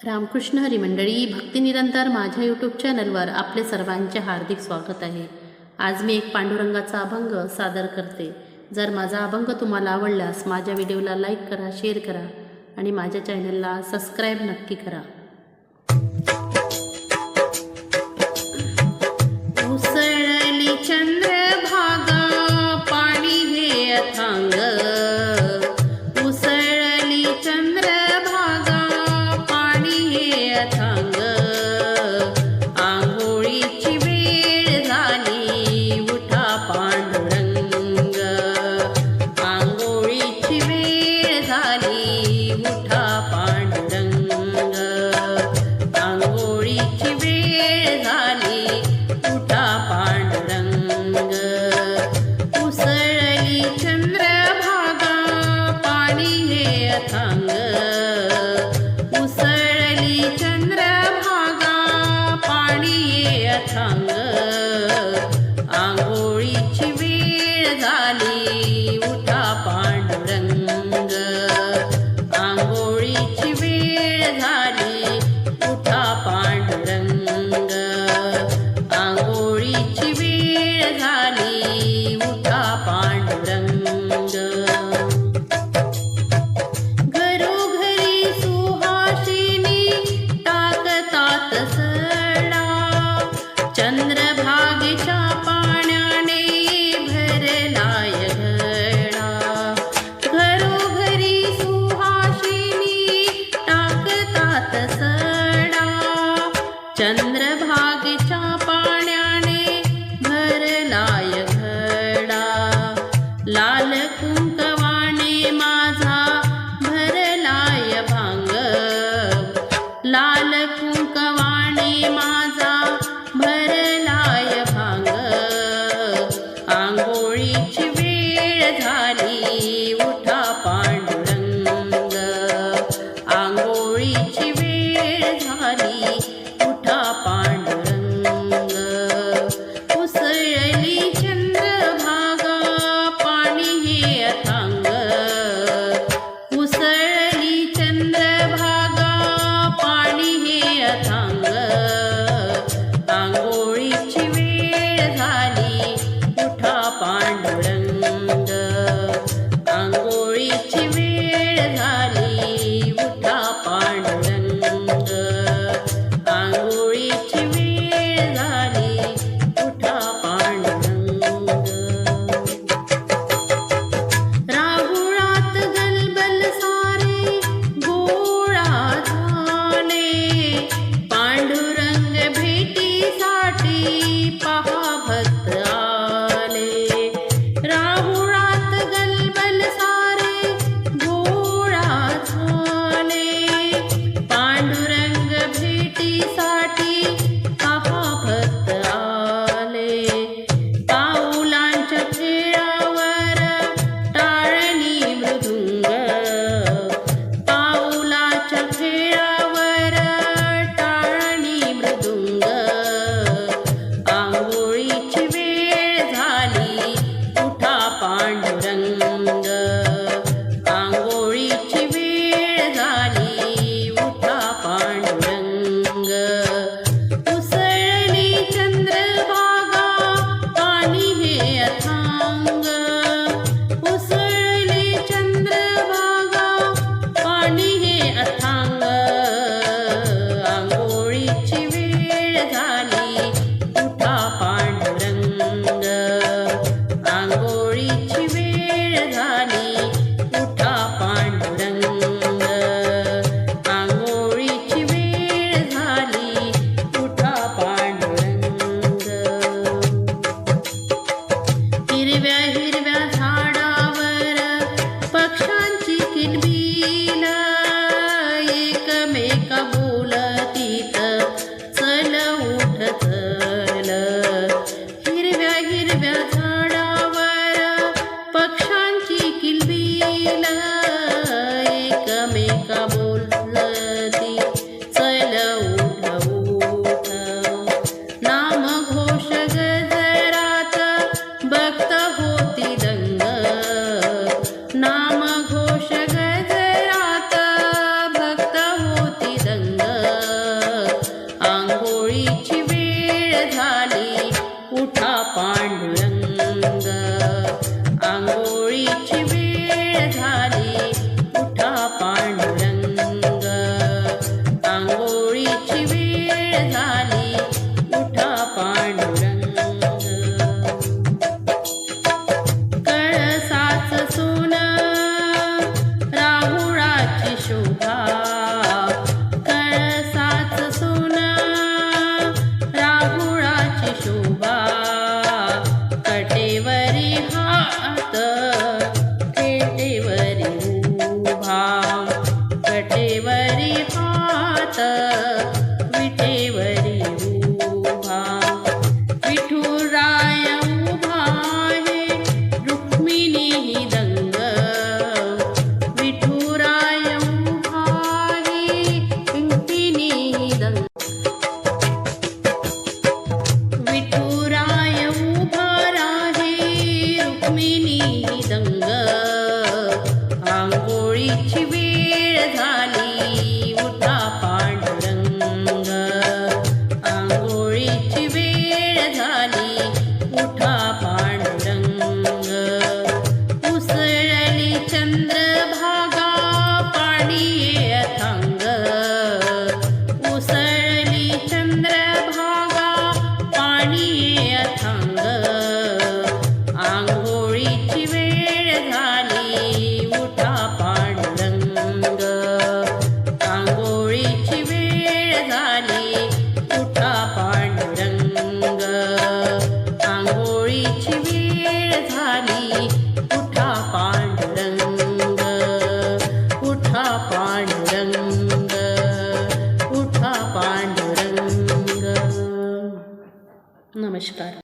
रामकृष्ण हरी मंडळी भक्तिनिरंतर माझ्या यूट्यूब चॅनलवर आपले सर्वांचे हार्दिक स्वागत आहे. आज मी एक पांडुरंगाचा अभंग सादर करते. जर माझा अभंग तुम्हाला आवडल्यास माझ्या व्हिडिओला लाईक करा शेअर करा आणि माझ्या चॅनलला सबस्क्राईब नक्की करा. हे अथांग उसळली चंद्रभागा पाणी ये अथांग. आंघोळीची वेळ झाली. झाली उठा yeah. up. नमस्कार